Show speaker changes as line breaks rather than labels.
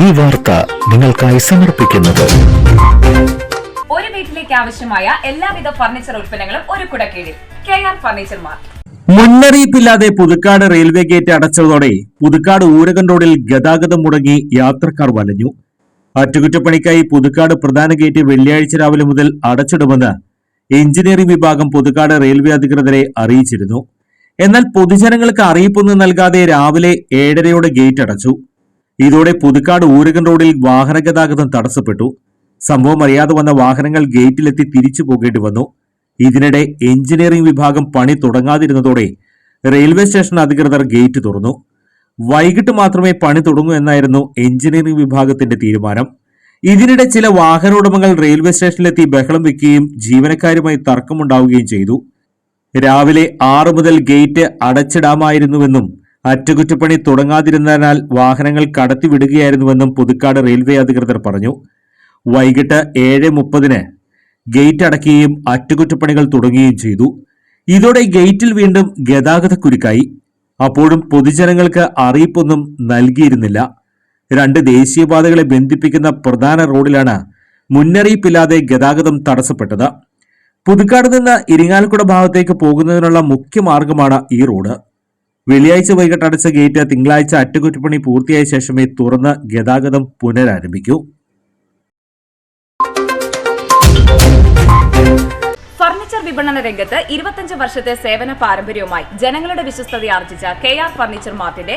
ഈ വാർത്ത നിങ്ങൾക്കായി സമർപ്പിക്കുന്നത്.
ഒരു വീട്ടിലേക്ക് ആവശ്യമായ എല്ലാവിധ ഫർണിച്ചർ ഉൽപ്പന്നങ്ങളും ഒരു കുടക്കീഴിൽ. K R furniture mart.
മുന്നറിയിപ്പില്ലാതെ Puthukkad railway gate അടച്ചതോടെ പുതുക്കാട് ഊരകൻ റോഡിൽ ഗതാഗതം മുടങ്ങി യാത്രക്കാർ വലഞ്ഞു. അറ്റകുറ്റപ്പണിക്കായി പുതുക്കാട് പ്രധാന ഗേറ്റ് വെള്ളിയാഴ്ച രാവിലെ മുതൽ അടച്ചിടുമെന്ന് എഞ്ചിനീയറിംഗ് വിഭാഗം പുതുക്കാട് റെയിൽവേ അധികൃതരെ അറിയിച്ചിരുന്നു. എന്നാൽ പൊതുജനങ്ങൾക്ക് അറിയിപ്പൊന്നും നൽകാതെ രാവിലെ ഏഴരയോടെ ഗേറ്റ് അടച്ചു. ഇതോടെ പുതുക്കാട് ഊരകൻ റോഡിൽ വാഹന ഗതാഗതം തടസ്സപ്പെട്ടു. സംഭവം അറിയാതെ വന്ന വാഹനങ്ങൾ ഗേറ്റിലെത്തി തിരിച്ചു പോകേണ്ടി വന്നു. ഇതിനിടെ എഞ്ചിനീയറിംഗ് വിഭാഗം പണി തുടങ്ങാതിരുന്നതോടെ റെയിൽവേ സ്റ്റേഷൻ അധികൃതർ ഗേറ്റ് തുറന്നു. വൈകിട്ട് മാത്രമേ പണി തുടങ്ങൂ എന്നായിരുന്നു എഞ്ചിനീയറിംഗ് വിഭാഗത്തിന്റെ തീരുമാനം. ഇതിനിടെ ചില വാഹന ഉടമകൾ റെയിൽവേ സ്റ്റേഷനിലെത്തി ബഹളം വെക്കുകയും ജീവനക്കാരുമായി തർക്കമുണ്ടാവുകയും ചെയ്തു. രാവിലെ ആറു മുതൽ ഗേറ്റ് അടച്ചിടാമായിരുന്നുവെന്നും അറ്റകുറ്റപ്പണി തുടങ്ങാതിരുന്നതിനാൽ വാഹനങ്ങൾ കടത്തിവിടുകയായിരുന്നുവെന്നും പുതുക്കാട് റെയിൽവേ അധികൃതർ പറഞ്ഞു. വൈകിട്ട് ഏഴ് മുപ്പതിന് ഗേറ്റ് അടയ്ക്കുകയും അറ്റകുറ്റപ്പണികൾ തുടങ്ങുകയും ചെയ്തു. ഇതോടെ ഗേറ്റിൽ വീണ്ടും ഗതാഗതക്കുരുക്കായി. അപ്പോഴും പൊതുജനങ്ങൾക്ക് അറിയിപ്പൊന്നും നൽകിയിരുന്നില്ല. രണ്ട് ദേശീയപാതകളെ ബന്ധിപ്പിക്കുന്ന പ്രധാന റോഡിലാണ് മുന്നറിയിപ്പില്ലാതെ ഗതാഗതം തടസ്സപ്പെട്ടത്. പുതുക്കാട് നിന്ന് ഇരിങ്ങാലക്കുട ഭാഗത്തേക്ക് പോകുന്നതിനുള്ള മുഖ്യ മാർഗമാണ് ഈ റോഡ്. വെള്ളിയാഴ്ച വൈകിട്ട് അടച്ച ഗേറ്റ് തിങ്കളാഴ്ച അറ്റകുറ്റപ്പണി പൂർത്തിയായ ശേഷമേ തുറന്ന് ഗതാഗതം പുനരാരംഭിക്കൂ.
ഫർണിച്ചർ വിപണന രംഗത്ത് ഇരുപത്തഞ്ച് വർഷത്തെ സേവന പാരമ്പര്യവുമായി ജനങ്ങളുടെ വിശ്വസ്തത ആർജിച്ച കെ ആർ ഫർണിച്ചർ മാർട്ടിന്റെ